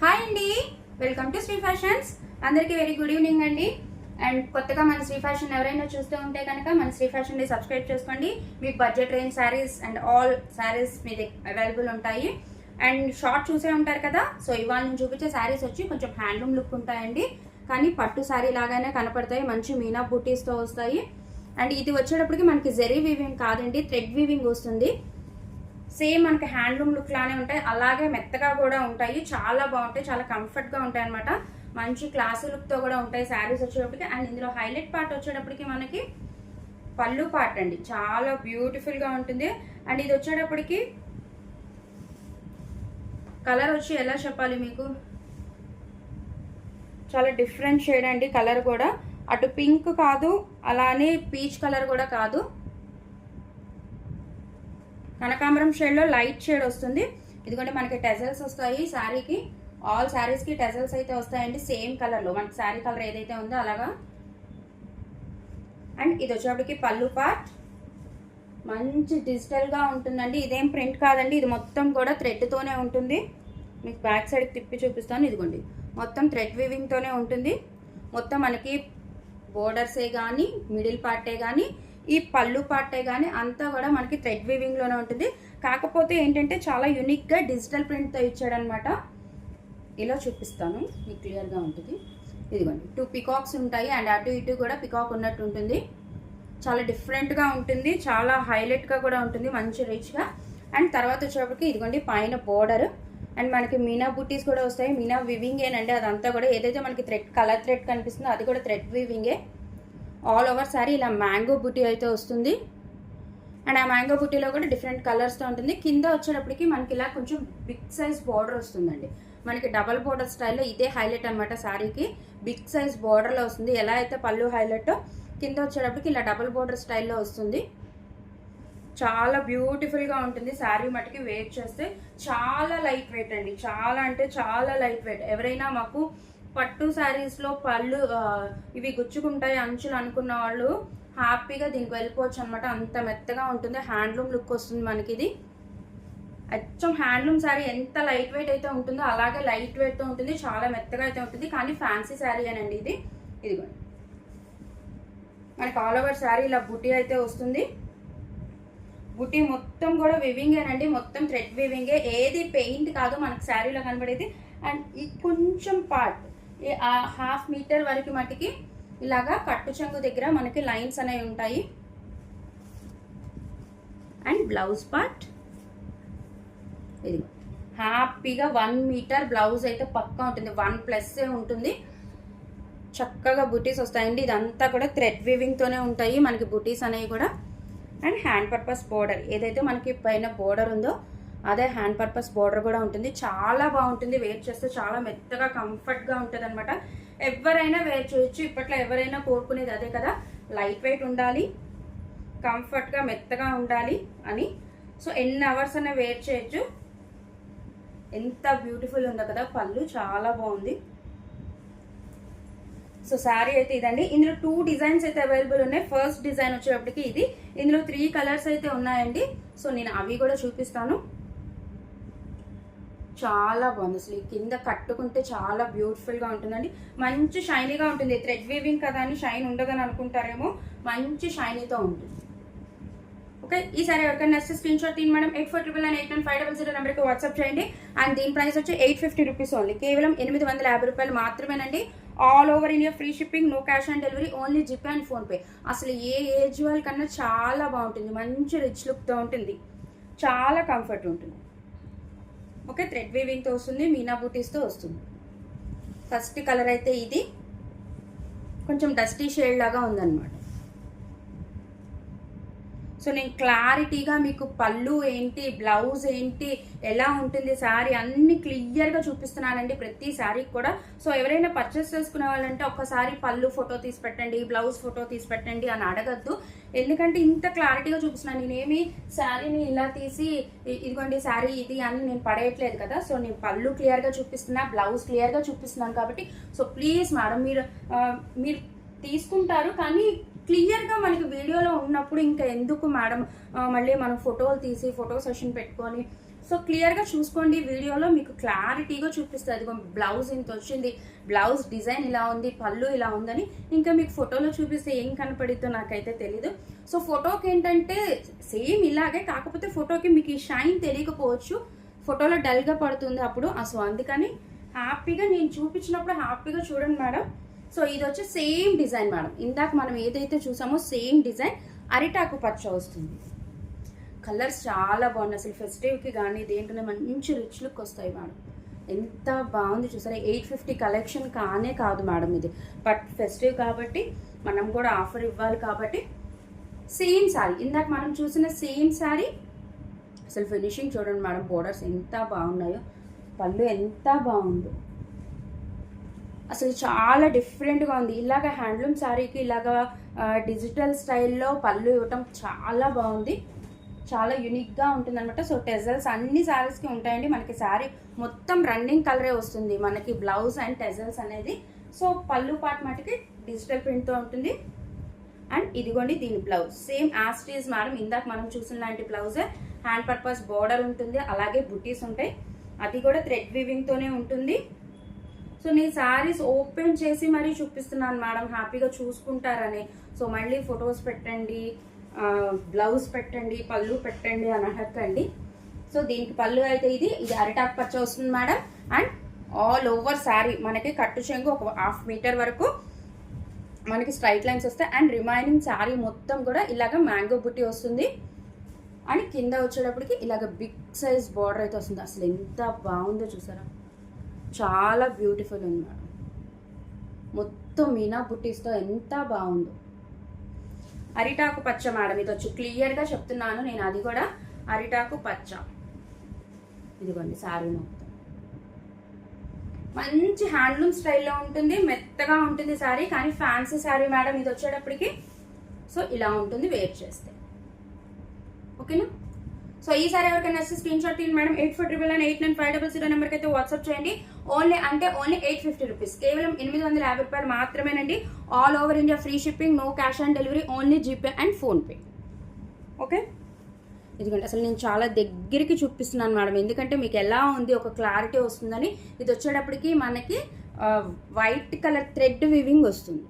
Hi అండి. Welcome to Shri fashions అందరికీ very good evening అండి. అండ్ కొత్తగా మన శ్రీ ఫ్యాషన్ ఎవరైనా చూస్తూ ఉంటే కనుక మన శ్రీ ఫ్యాషన్ సబ్స్క్రైబ్ చేసుకోండి. మీకు budget range sarees and all sarees me available ఉంటాయి. అండ్ షార్ట్ చూసే ఉంటారు కదా సో ఇవాళ నేను చూపించే శారీస్ వచ్చి కొంచెం హ్యాండ్లూమ్ లుక్ ఉంటాయండి. కానీ పట్టు శారీ లాగానే కనపడతాయి మంచి మీనా బూటీస్తో వస్తాయి. అండ్ ఇది వచ్చేటప్పటికి మనకి జెరీ వీవింగ్ కాదండి థ్రెడ్ వీవింగ్ వస్తుంది. సేమ్ మనకి హ్యాండ్లూమ్ లుక్ లానే ఉంటాయి. అలాగే మెత్తగా కూడా ఉంటాయి. చాలా బాగుంటాయి. చాలా కంఫర్ట్గా ఉంటాయి అనమాట మంచి క్లాసీ లుక్తో కూడా ఉంటాయి శారీస్ వచ్చేటప్పటికి. అండ్ ఇందులో హైలైట్ పార్ట్ వచ్చేటప్పటికి మనకి పళ్ళు పార్ట్ అండి. చాలా బ్యూటిఫుల్గా ఉంటుంది. అండ్ ఇది వచ్చేటప్పటికి కలర్ వచ్చి ఎలా చెప్పాలి మీకు? చాలా డిఫరెంట్ షేడ్ అండి. కలర్ కూడా. అటు పింక్ కాదు. అలానే పీచ్ కలర్ కూడా కాదు. కనకాంబరం షేడ్లో లైట్ షేడ్ వస్తుంది. ఇదిగోండి మనకి టెజల్స్ వస్తాయి శారీకి ఆల్ శారీస్కి టెజల్స్ అయితే వస్తాయండి సేమ్ కలర్లో. మనకి శారీ కలర్ ఏదైతే ఉందో అలాగా. అండ్ ఇది వచ్చేప్పటికి పళ్ళు పార్ట్ మంచి డిజిటల్గా ఉంటుందండి. ఇదేం ప్రింట్ కాదండి. ఇది మొత్తం కూడా థ్రెడ్తోనే ఉంటుంది. మీకు బ్యాక్ సైడ్ తిప్పి చూపిస్తాను. ఇదిగోండి మొత్తం థ్రెడ్ వీవింగ్తోనే ఉంటుంది. మొత్తం మనకి బోర్డర్సే కానీ మిడిల్ పార్టే కానీ ఈ పళ్ళు పార్టే కానీ అంతా కూడా మనకి థ్రెడ్ వీవింగ్లోనే ఉంటుంది. కాకపోతే ఏంటంటే చాలా యూనిక్గా డిజిటల్ ప్రింట్తో ఇచ్చాడనమాట ఇలా చూపిస్తాను. మీకు క్లియర్గా ఉంటుంది. ఇదిగోండి. టూ పికాక్స్ ఉంటాయి అండ్ అటు ఇటు కూడా పికాక్ ఉన్నట్టు ఉంటుంది. చాలా డిఫరెంట్గా ఉంటుంది. చాలా హైలైట్గా కూడా ఉంటుంది. మంచి రిచ్గా అండ్ తర్వాత వచ్చేటప్పటికి ఇదిగోండి పైన బోర్డర్ అండ్ మనకి మీనా బుట్టీస్ కూడా వస్తాయి. మీనా వివింగేనండి అదంతా కూడా ఏదైతే మనకి థ్రెడ్ కలర్ థ్రెడ్ కనిపిస్తుందో అది కూడా థ్రెడ్ వివింగే ఆల్ ఓవర్ సారీ ఇలా మ్యాంగో బుట్టి అయితే వస్తుంది. అండ్ ఆ మ్యాంగో బుటీలో కూడా డిఫరెంట్ కలర్స్తో ఉంటుంది. కింద వచ్చేటప్పటికి మనకి ఇలా కొంచెం బిగ్ సైజ్ బార్డర్ వస్తుందండి. మనకి డబల్ బార్డర్ స్టైల్లో ఇదే హైలైట్ అనమాట శారీకి బిగ్ సైజ్ బార్డర్లో వస్తుంది. ఎలా అయితే పళ్ళు హైలైట్ కింద వచ్చేటప్పటికి ఇలా డబల్ బార్డర్ స్టైల్లో వస్తుంది. చాలా బ్యూటిఫుల్గా ఉంటుంది శారీ మటుకి వెయిట్ చేస్తే. చాలా లైట్ వెయిట్ అండి. చాలా అంటే చాలా లైట్ వెయిట్ ఎవరైనా మాకు పట్టు శారీస్లో పళ్ళు ఇవి గుచ్చుకుంటాయి అంచులు అనుకున్న వాళ్ళు హ్యాపీగా దీనికి వెళ్ళిపోవచ్చు అనమాట అంత మెత్తగా ఉంటుంది. హ్యాండ్లూమ్ లుక్ వస్తుంది మనకి ఇది అచ్చం హ్యాండ్లూమ్ శారీ ఎంత లైట్ వెయిట్ అయితే ఉంటుందో అలాగే లైట్ వెయిట్తో ఉంటుంది. చాలా మెత్తగా అయితే ఉంటుంది. కానీ ఫ్యాన్సీ శారీ అనండి ఇది. ఇది మనకి ఆల్ ఓవర్ శారీ ఇలా బుటీ అయితే వస్తుంది. బుటీ మొత్తం కూడా వివింగేనండి మొత్తం థ్రెడ్ వివింగే ఏది పెయింట్ కాదు మనకి శారీలో కనబడేది. అండ్ ఈ కొంచెం పార్ట్ హాఫ్ మీటర్ వరకు మటుకి ఇలాగా కట్టు చెంగు దగ్గర మనకి లైన్స్ అనేవి ఉంటాయి. అండ్ బ్లౌజ్ పార్ట్ ఇది హ్యాపీగా వన్ మీటర్ బ్లౌజ్ అయితే పక్కా ఉంటుంది. వన్ ప్లస్ ఉంటుంది. చక్కగా బుటీస్ వస్తాయండి. ఇదంతా కూడా థ్రెడ్ వీవింగ్తోనే ఉంటాయి. మనకి బుటీస్ అనేవి కూడా. అండ్ హ్యాండ్ పర్పస్ బోర్డర్ ఏదైతే మనకి పైన బోర్డర్ ఉందో అదే హ్యాండ్ పర్పస్ బోర్డర్ కూడా ఉంటుంది. చాలా బాగుంటుంది. వేర్ చేస్తే చాలా మెత్తగా కంఫర్ట్గా ఉంటుంది అనమాట ఎవరైనా వేర్ చేయొచ్చు. ఇప్పట్లో ఎవరైనా కోరుకునేది అదే కదా. లైట్ వెయిట్ ఉండాలి. కంఫర్ట్గా మెత్తగా ఉండాలి అని. సో ఎన్ని అవర్స్ అయినా వేర్ చేయొచ్చు. ఎంత బ్యూటిఫుల్ ఉందో కదా. పళ్ళు చాలా బాగుంది. సో శారీ అయితే ఇదండి. ఇందులో టూ డిజైన్స్ అయితే అవైలబుల్ ఉన్నాయి. ఫస్ట్ డిజైన్ వచ్చేటప్పటికి ఇది. ఇందులో త్రీ కలర్స్ అయితే ఉన్నాయండి. సో నేను అవి కూడా చూపిస్తాను. చాలా బాగుంది. అసలు కింద కట్టుకుంటే చాలా బ్యూటిఫుల్గా ఉంటుందండి. మంచి షైనీగా ఉంటుంది. థ్రెడ్ వీవింగ్ కదా అని షైన్ ఉండదని అనుకుంటారేమో మంచి షైనీతో ఉంటుంది. ఓకే ఈసారి ఎవరికైనా నెక్స్ట్ స్క్రీన్ షాట్ తీన్ madam. Eight four triple nine eight nine five double zero నెంబర్కి వాట్సాప్ చేయండి. అండ్ దీని ప్రైస్ వచ్చి ఎయిట్ ఫిఫ్టీ రూపీస్ ఓన్లీ కేవలం ఎనిమిది వందల యాభై రూపాయలు మాత్రమేనండి. All over India free shipping no cash on delivery only GPay and PhonePe అసలు ఏ ఏజ్ వాళ్ళకన్నా చాలా బాగుంటుంది. మంచి రిచ్ లుక్తో ఉంటుంది. చాలా కంఫర్ట్ ఉంటుంది. ఓకే థ్రెడ్ వీవింగ్తో వస్తుంది మీనా బూటీస్తో వస్తుంది. ఫస్ట్ కలర్ అయితే ఇది. కొంచెం డస్టీ షేడ్ లాగా ఉందన్నమాట. సో నేను క్లారిటీగా మీకు పళ్ళు ఏంటి బ్లౌజ్ ఏంటి ఎలా ఉంటుంది శారీ అన్ని క్లియర్గా చూపిస్తున్నానండి ప్రతి శారీకి కూడా. సో ఎవరైనా పర్చేస్ చేసుకునే వాళ్ళంటే ఒక్కసారి పళ్ళు ఫోటో తీసి పెట్టండి బ్లౌజ్ ఫోటో తీసి పెట్టండి అని అడగద్దు. ఎందుకంటే ఇంత క్లారిటీగా చూపిస్తున్నాను. నేనేమి శారీని ఇలా తీసి ఇదిగోండి శారీ ఇది అని నేను పడేయట్లేదు కదా. సో నేను పళ్ళు క్లియర్గా చూపిస్తున్నా బ్లౌజ్ క్లియర్గా చూపిస్తున్నాను కాబట్టి. సో ప్లీజ్ మేడం మీరు మీరు తీసుకుంటారు కానీ క్లియర్గా మనకి వీడియోలో ఉన్నప్పుడు ఇంకా ఎందుకు మేడం మళ్ళీ మనం ఫోటోలు తీసి ఫోటో సెషన్ పెట్టుకొని సో క్లియర్గా చూసుకోండి వీడియోలో మీకు క్లారిటీగా చూపిస్తుంది అదిగో బ్లౌజ్ ఇంత వచ్చింది. బ్లౌజ్ డిజైన్ ఇలా ఉంది పళ్ళు ఇలా ఉందని ఇంకా మీకు ఫోటోలో చూపిస్తే ఏం కనపడిద్దో నాకైతే తెలీదు. సో ఫోటోకి ఏంటంటే సేమ్ ఇలాగే కాకపోతే ఫోటోకి మీకు ఈ షైన్ తెలియకపోవచ్చు. ఫోటోలో డల్గా పడుతుంది అప్పుడు. సో అందుకని హ్యాపీగా నేను చూపించినప్పుడు హ్యాపీగా చూడండి మేడం సో ఇది వచ్చి సేమ్ డిజైన్ మేడం. ఇందాక మనం ఏదైతే చూసామో సేమ్ డిజైన్ అరిటాకు పచ్చ వస్తుంది. కలర్స్ చాలా బాగున్నాయి. అసలు ఫెస్టివ్కి కానీ దేంట్లో మంచి రిచ్ లుక్ వస్తాయి మేడం. ఎంత బాగుంది చూసారా? ఎయిట్ ఫిఫ్టీ కలెక్షన్ కానే కాదు మేడం ఇది. బట్ ఫెస్టివ్ కాబట్టి మనం కూడా ఆఫర్ ఇవ్వాలి కాబట్టి సేమ్ శారీ ఇందాక మనం చూసిన సేమ్ శారీ అసలు ఫినిషింగ్ చూడండి మేడం బోర్డర్స్ ఎంత బాగున్నాయో పళ్ళు ఎంత బాగుందో. అసలు చాలా డిఫరెంట్గా ఉంది. ఇలాగ హ్యాండ్లూమ్ శారీకి ఇలాగ డిజిటల్ స్టైల్లో పళ్ళు ఇవ్వటం చాలా బాగుంది. చాలా యూనిక్గా ఉంటుంది అనమాట సో టెజల్స్ అన్ని శారీస్కి ఉంటాయండి. మనకి శారీ మొత్తం రన్నింగ్ కలరే వస్తుంది. మనకి బ్లౌజ్ అండ్ టెజల్స్ అనేది. సో పళ్ళు పార్ట్ మటుకి డిజిటల్ ప్రింట్తో ఉంటుంది. అండ్ ఇదిగోండి దీని బ్లౌజ్. Same యాస్టీస్ madam. ఇందాక మనం చూసిన లాంటి బ్లౌజే. హ్యాండ్ పర్పస్ బోర్డర్ ఉంటుంది. అలాగే బుటీస్ ఉంటాయి. అది కూడా థ్రెడ్ వీవింగ్తోనే ఉంటుంది. సో నేను శారీస్ ఓపెన్ చేసి మరీ చూపిస్తున్నాను మేడం హ్యాపీగా చూసుకుంటారని. సో మళ్ళీ ఫొటోస్ పెట్టండి బ్లౌజ్ పెట్టండి పళ్ళు పెట్టండి అని అడగండి సో దీనికి పళ్ళు అయితే ఇది ఇది అరిటాక్ పచ్చ వస్తుంది madam. And all over saree మనకి కట్టు చెంగు ఒక హాఫ్ మీటర్ వరకు మనకి స్ట్రైట్ లైన్స్ వస్తాయి. అండ్ రిమైనింగ్ శారీ మొత్తం కూడా ఇలాగ మ్యాంగో బుట్టి వస్తుంది. అండ్ కింద వచ్చేటప్పటికి ఇలాగ బిగ్ సైజ్ బార్డర్ అయితే వస్తుంది. అసలు ఎంత బాగుందో చూసారా? చాలా బ్యూటిఫుల్ ఉంది మేడం. మొత్తం మీనా బుట్టీస్తో ఎంత బాగుందో. అరిటాకు పచ్చ మేడం ఇది క్లియర్గా చెప్తున్నాను నేను అది కూడా అరిటాకు పచ్చ. ఇదిగోండి శారీ మొత్తం. మంచి హ్యాండ్లూమ్ స్టైల్లో ఉంటుంది మెత్తగా ఉంటుంది సారీ కానీ ఫ్యాన్సీ శారీ మేడం ఇది వచ్చేటప్పటికి. సో ఇలా ఉంటుంది వేర్ చేస్తే. ఓకేనా? సో ఈసారి ఎవరికైనా నచ్చితే స్క్రీన్ షాట్ తీయండి madam. Eight four triple nine eight nine five double zero నెంబర్కి అయితే వాట్సాప్ చేయండి. ఓన్లీ అంటే ఓన్లీ ఎయిట్ ఫిఫ్టీ రూపీస్ కేవలం ఎనిమిది వందల యాభై రూపాయలు మాత్రమేనండి. All over India free shipping no cash on delivery only GPay and PhonePe okay ఎందుకంటే అసలు నేను చాలా దగ్గరికి చూపిస్తున్నాను మేడం. ఎందుకంటే మీకు ఎలా ఉంది ఒక క్లారిటీ వస్తుందని. ఇది వచ్చేటప్పటికి మనకి వైట్ కలర్ థ్రెడ్ వివింగ్ వస్తుంది.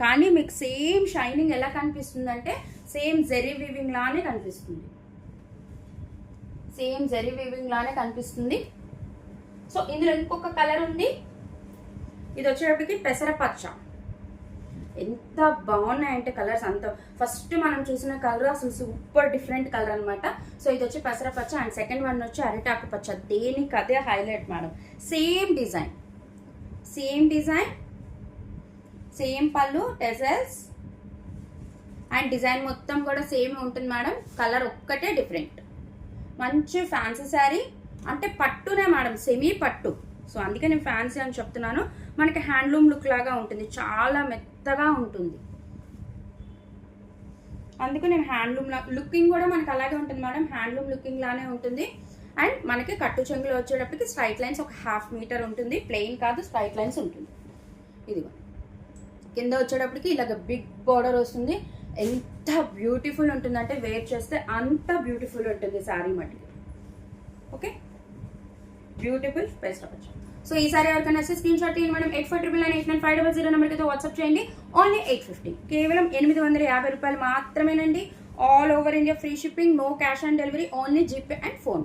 కానీ మీకు సేమ్ షైనింగ్ ఎలా కనిపిస్తుందంటే సేమ్ జెరీ వివింగ్ లానే కనిపిస్తుంది. సేమ్ జెరీ వివింగ్ లానే కనిపిస్తుంది. సో ఇందులో ఇంకొక కలర్ ఉంది. ఇది వచ్చేటప్పటికి పెసర పచ్చ. ఎంత బాగున్నాయంటే కలర్స్ అంత. ఫస్ట్ మనం చూసిన కలర్ అసలు సూపర్ డిఫరెంట్ కలర్ అనమాట సో ఇది వచ్చి పెసర పచ్చ అండ్ సెకండ్ వన్ వచ్చి అరిటాకు పచ్చ. దేనికి అదే highlight madam same design same design same పళ్ళు టెజల్స్ అండ్ డిజైన్ మొత్తం కూడా సేమ్ ఉంటుంది మేడం కలర్ ఒక్కటే డిఫరెంట్ మంచి ఫ్యాన్సీ శారీ అంటే పట్టునే మేడం సెమీ పట్టు. సో అందుకే నేను ఫ్యాన్సీ అని చెప్తున్నాను. మనకి హ్యాండ్లూమ్ లుక్ లాగా ఉంటుంది. చాలా మెత్తగా ఉంటుంది. అందుకు నేను హ్యాండ్లూమ్ లుకింగ్ కూడా మనకి అలాగే ఉంటుంది మేడం. హ్యాండ్లూమ్ లుకింగ్ లానే ఉంటుంది. అండ్ మనకి కట్టు చెంగులు వచ్చేటప్పటికి స్ట్రైట్ లైన్స్ ఒక హాఫ్ మీటర్ ఉంటుంది. ప్లెయిన్ కాదు స్ట్రైట్ లైన్స్ ఉంటుంది. ఇదిగో. కింద వచ్చేటప్పటికి ఇలాగ బిగ్ బార్డర్ వస్తుంది. ఎంత బ్యూటిఫుల్ ఉంటుందంటే వేర్ చేస్తే అంత బ్యూటిఫుల్ ఉంటుంది శారీ మట్టి. Okay beautiful best option so ఈ సారీ ఎవరికైనా వస్తే స్క్రీన్ షాట్ తీయండి madam. Eight four triple nine eight nine five double zero నెంబర్కి అయితే వాట్సాప్ చేయండి. ఓన్లీ ఎయిట్ ఫిఫ్టీ కేవలం ఎనిమిది వందల యాభై రూపాయలు మాత్రమేనండి. All over India free shipping no cash on delivery only GPay and phone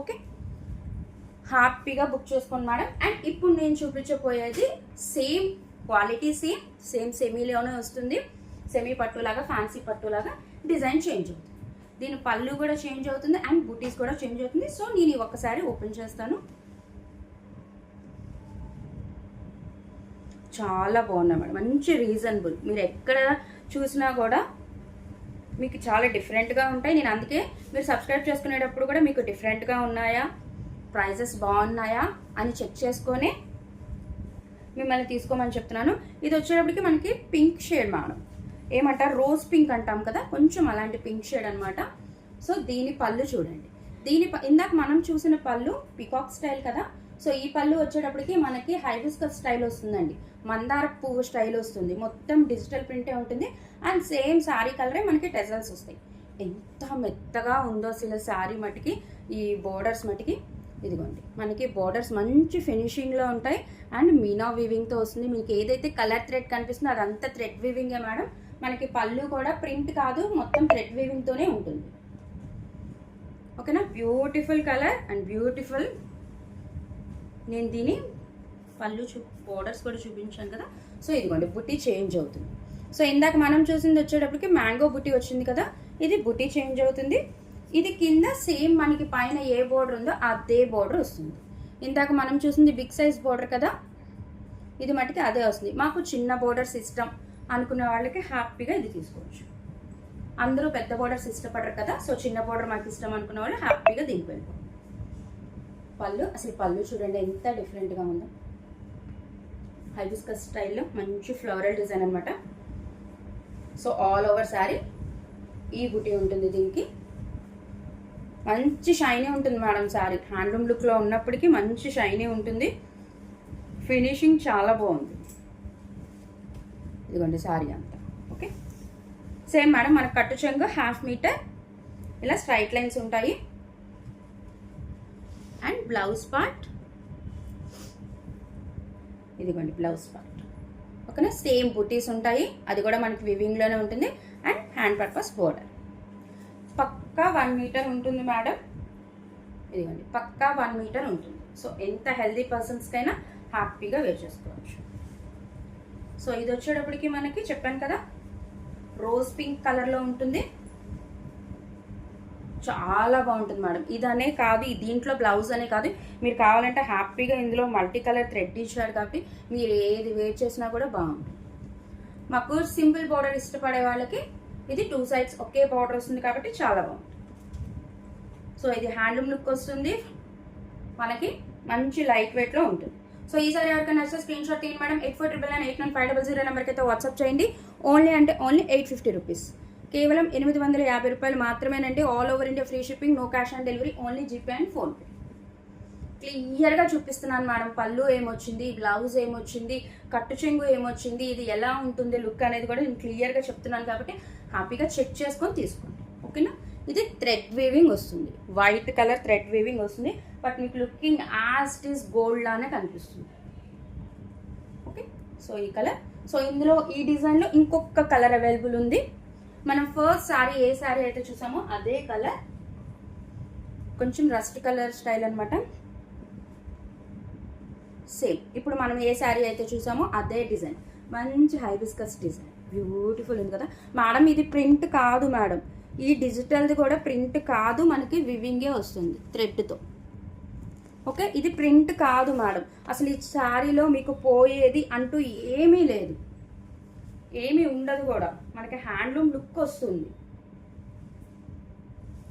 okay హ్యాపీగా బుక్ చేసుకోండి మేడం. అండ్ ఇప్పుడు నేను చూపించబోయేది సేమ్ క్వాలిటీ సేమ్ సేమ్ సెమీలోనే వస్తుంది. సెమీ పట్టులాగా ఫ్యాన్సీ పట్టులాగా డిజైన్ చేంజ్ అవుతుంది. దీని పళ్ళు కూడా చేంజ్ అవుతుంది అండ్ బుటీస్ కూడా చేంజ్ అవుతుంది. సో నేను ఈ ఒక్కసారి ఓపెన్ చేస్తాను. చాలా బాగున్నాయి మేడం. మంచి రీజనబుల్. మీరు ఎక్కడ చూసినా కూడా మీకు చాలా డిఫరెంట్గా ఉంటాయి. నేను అందుకే మీరు సబ్స్క్రైబ్ చేసుకునేటప్పుడు కూడా మీకు డిఫరెంట్గా ఉన్నాయా? ప్రైజెస్ బాగున్నాయా? అని చెక్ చేసుకొని మిమ్మల్ని తీసుకోమని చెప్తున్నాను. ఇది వచ్చేటప్పటికి మనకి పింక్ షేడ్ మేడం. ఏమంటారు? రోజ్ పింక్ అంటాం కదా? కొంచెం అలాంటి పింక్ షేడ్ అనమాట సో దీని పళ్ళు చూడండి. దీని ప- ఇందాక మనం చూసిన పళ్ళు పికాక్ స్టైల్ కదా? సో ఈ పళ్ళు వచ్చేటప్పటికి మనకి హైబిస్కస్ స్టైల్ వస్తుందండి. మందార పువ్వు స్టైల్ వస్తుంది. మొత్తం డిజిటల్ ప్రింటే ఉంటుంది. అండ్ సేమ్ శారీ కలరే మనకి టెజల్స్ వస్తాయి. ఎంత మెత్తగా ఉందో అసలు శారీ మటుకి ఈ బోర్డర్స్ మటుకి ఇదిగోండి. మనకి బోర్డర్స్ మంచి ఫినిషింగ్లో ఉంటాయి. అండ్ మీనా వీవింగ్తో వస్తుంది. మీకు ఏదైతే కలర్ థ్రెడ్ కనిపిస్తుందో అదంతా థ్రెడ్ వీవింగే మేడం. మనకి పళ్ళు కూడా ప్రింట్ కాదు మొత్తం థ్రెడ్ వీవింగ్తోనే ఉంటుంది. ఓకేనా? Beautiful colour and beautiful. నేను దీని పళ్ళు చూ బోర్డర్స్ కూడా చూపించాను కదా. సో ఇదిగోండి బుట్టి చేంజ్ అవుతుంది. సో ఇందాక మనం చూసింది వచ్చేటప్పటికి మ్యాంగో బుట్టి వచ్చింది కదా ఇది బుట్టి చేంజ్ అవుతుంది. ఇది కింద సేమ్ మనకి పైన ఏ బోర్డర్ ఉందో అదే బోర్డర్ వస్తుంది. ఇందాక మనం చూసింది బిగ్ సైజ్ బోర్డర్ కదా ఇది మటుకి అదే వస్తుంది. మాకు చిన్న బోర్డర్స్ ఇష్టం. అనుకున్న వాళ్ళకి హ్యాపీగా ఇది తీసుకోవచ్చు. అందరూ పెద్ద బోర్డర్స్ ఇష్టపడరు కదా సో చిన్న బోర్డర్ మాకు ఇష్టం అనుకున్న వాళ్ళు హ్యాపీగా దీనికి వెళ్ళిపోవాలి పళ్ళు అసలు పళ్ళు చూడండి ఎంత డిఫరెంట్గా ఉందో. హైబిస్కస్ స్టైల్లో మంచి ఫ్లోరల్ డిజైన్ అనమాట సో ఆల్ ఓవర్ శారీ ఈ బుటీ ఉంటుంది దీనికి. మంచి షైనీ ఉంటుంది మేడం శారీ హ్యాండ్లూమ్ లుక్లో ఉన్నప్పటికీ మంచి షైనీ ఉంటుంది. ఫినిషింగ్ చాలా బాగుంది. ఇదిగోండి సారీ అంతా. ఓకే? సేమ్ మేడం మన కట్టు చెంగు హాఫ్ మీటర్. ఇలా స్ట్రైట్ లైన్స్ ఉంటాయి. And blouse part. ఇదిగోండి బ్లౌజ్ పార్ట్. ఓకేనా? సేమ్ బుటీస్ ఉంటాయి. అది కూడా మనకి వివింగ్లోనే ఉంటుంది. అండ్ హ్యాండ్ పర్పస్ బోర్డర్ పక్కా వన్ మీటర్ ఉంటుంది మేడం. ఇదిగోండి పక్కా వన్ మీటర్ ఉంటుంది. సో ఎంత హెల్దీ పర్సన్స్కైనా హ్యాపీగా వేర్ చేసుకోవచ్చు. సో ఇది వచ్చేటప్పటికి మనకి చెప్పాను కదా రోజ్ పింక్ కలర్లో ఉంటుంది. చాలా బాగుంటుంది మేడం. ఇదనే కాదు దీంట్లో బ్లౌజ్ అనే కాదు. మీరు కావాలంటే హ్యాపీగా ఇందులో మల్టీ కలర్ థ్రెడ్ ఇచ్చారు కాబట్టి మీరు ఏది వేర్ చేసినా కూడా బాగుంటుంది. మాకు సింపుల్ బార్డర్ ఇష్టపడే వాళ్ళకి ఇది టూ సైడ్స్ ఒకే బార్డర్ వస్తుంది కాబట్టి చాలా బాగుంటుంది. సో ఇది హ్యాండ్లూమ్ లుక్ వస్తుంది. మనకి మంచి లైట్ వెయిట్లో ఉంటుంది. సో ఈసారి ఎవరికైనా నచ్చితే స్క్రీన్ షాట్ తీయండి madam. Eight four triple nine eight nine five double zero నెంబర్కి అయితే వాట్సాప్ చేయండి. ఓన్లీ అంటే ఓన్లీ ఎయిట్ ఫిఫ్టీ రూపీస్ కేవలం ఎనిమిది వందల యాభై రూపాయలు మాత్రమేనండి. All over India free shipping no cash on delivery only GPay and PhonePe క్లియర్గా చూపిస్తున్నాను మేడం. పళ్ళు ఏమొచ్చింది బ్లౌజ్ ఏమొచ్చింది కట్టు చెంగు ఏమొచ్చింది ఇది ఎలా ఉంటుంది లుక్ అనేది కూడా నేను క్లియర్గా చెప్తున్నాను కాబట్టి హ్యాపీగా చెక్ చేసుకొని తీసుకోండి. ఓకేనా ఇది థ్రెడ్ వీవింగ్ వస్తుంది. వైట్ కలర్ థ్రెడ్ వీవింగ్ వస్తుంది. బట్ మీకు looking as it is gold లానే కనిపిస్తుంది. ఓకే? సో ఈ కలర్. సో ఇందులో ఈ డిజైన్లో ఇంకొక కలర్ అవైలబుల్ ఉంది. మనం ఫస్ట్ శారీ ఏ శారీ అయితే చూసామో అదే కలర్. కొంచెం రస్ట్ కలర్ స్టైల్ అనమాట సేమ్. ఇప్పుడు మనం ఏ శారీ అయితే చూసామో అదే డిజైన్. మంచి హైబిస్కస్ డిజైన్. బ్యూటిఫుల్ ఉంది కదా. మేడం ఇది ప్రింట్ కాదు మేడం. ఈ డిజిటల్ది కూడా ప్రింట్ కాదు మనకి వివింగే వస్తుంది థ్రెడ్తో. ఓకే? ఇది ప్రింట్ కాదు మేడం. అసలు ఈ శారీలో మీకు పోయేది అంటూ ఏమీ లేదు. ఏమీ ఉండదు కూడా. మనకి హ్యాండ్లూమ్ లుక్ వస్తుంది.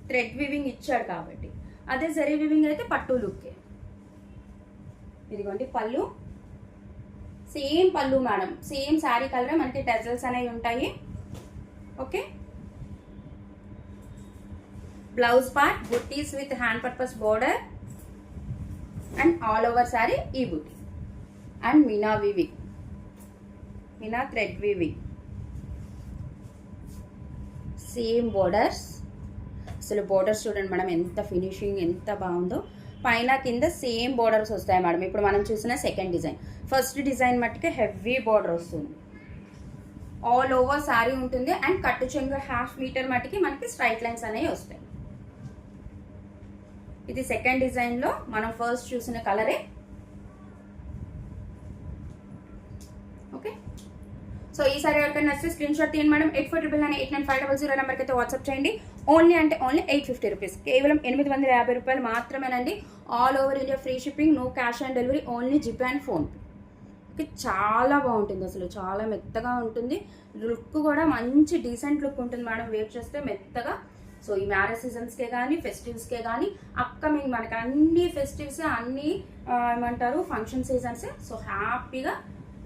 థ్రెడ్ వివింగ్ ఇచ్చాడు కాబట్టి. అదే జరీ వివింగ్ అయితే పట్టు లుక్కే. ఇదిగోండి పళ్ళు. సేమ్ పళ్ళు మేడం. సేమ్ శారీ కలరే మనకి టెజల్స్ అనేవి ఉంటాయి. Okay? Blouse part buttis with hand purpose border. And all over sari ఈ బుటీ and Meena weaving Meena thread weaving same borders అసలు బోర్డర్స్ చూడండి మేడం ఎంత ఫినిషింగ్ ఎంత బాగుందో. పైన కింద సేమ్ బోర్డర్స్ వస్తాయి మేడం. ఇప్పుడు మనం చూసిన సెకండ్ డిజైన్ ఫస్ట్ డిజైన్ మట్టుకే హెవీ బోర్డర్ వస్తుంది. ఆల్ ఓవర్ శారీ ఉంటుంది అండ్ కట్టు చెంగు హాఫ్ మీటర్ మట్టుకి మనకి స్ట్రైట్ లైన్స్ అనేవి వస్తాయి. ఇది సెకండ్ డిజైన్లో మనం ఫస్ట్ చూసిన కలరే ఓకే సో ఈసారి ఎవరికైనా నచ్చితే స్క్రీన్ షాట్ తీయండి madam. Eight four triple nine eight nine five double zero నెంబర్కి అయితే వాట్సాప్ చేయండి. ఓన్లీ అంటే ఓన్లీ ఎయిట్ ఫిఫ్టీ రూపీస్ కేవలం ఎనిమిది వందల యాభై రూపాయలు మాత్రమేనండి. All over India free shipping no cash on delivery only GPay and phone okay చాలా బాగుంటుంది అసలు. చాలా మెత్తగా ఉంటుంది. లుక్ కూడా మంచి డీసెంట్ లుక్ ఉంటుంది మేడం. వేర్ చేస్తే మెత్తగా సో ఈ మ్యారేజ్ సీజన్స్కే కానీ ఫెస్టివ్స్కే కానీ అప్కమింగ్ మనకి అన్ని ఫెస్టివ్స్ అన్ని ఏమంటారు ఫంక్షన్ సీజన్సే సో హ్యాపీగా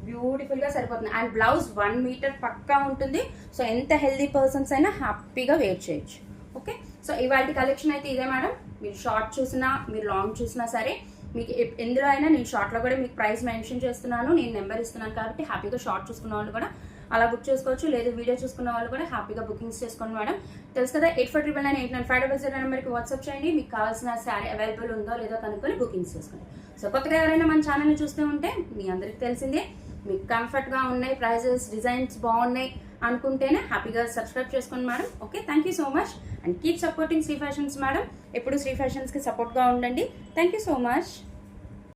బ్యూటిఫుల్గా సరిపోతుంది. అండ్ బ్లౌజ్ వన్ మీటర్ పక్కా ఉంటుంది. సో ఎంత హెల్దీ పర్సన్స్ అయినా హ్యాపీగా వేర్ చేయొచ్చు. ఓకే సో ఇవాళ కలెక్షన్ అయితే ఇదే మేడం మీరు షార్ట్ చూసినా మీరు లాంగ్ చూసినా సరే మీకు ఎందులో అయినా నేను షార్ట్లో కూడా మీకు ప్రైస్ మెన్షన్ చేస్తున్నాను నేను నెంబర్ ఇస్తున్నాను కాబట్టి హ్యాపీగా షార్ట్ చూసుకున్న వాళ్ళు కూడా అలా బుక్ చేసుకోవచ్చు. లేదు వీడియో చూసుకున్న వాళ్ళు కూడా హ్యాపీగా బుకింగ్స్ చేసుకోండి మేడం. తెలుసు కదా eight four triple nine eight nine five double zero నెంబర్కి వాట్సాప్ చేయండి. మీకు కావాల్సిన శారీ అవైలబుల్ ఉందో లేదో కనుక్కొని బుకింగ్స్ చేసుకోండి. సో కొత్తగా ఎవరైనా మన ఛానల్ని చూస్తూ ఉంటే మీ అందరికీ తెలిసిందే మీకు కంఫర్ట్గా ఉన్నాయి ప్రైజెస్ డిజైన్స్ బాగున్నాయి అనుకుంటేనే హ్యాపీగా సబ్స్క్రైబ్ చేసుకోండి madam. Okay thank you so much. And keep supporting Shri Fashions madam. ఎప్పుడు శ్రీ ఫ్యాషన్స్కి సపోర్ట్గా ఉండండి. Thank you so much.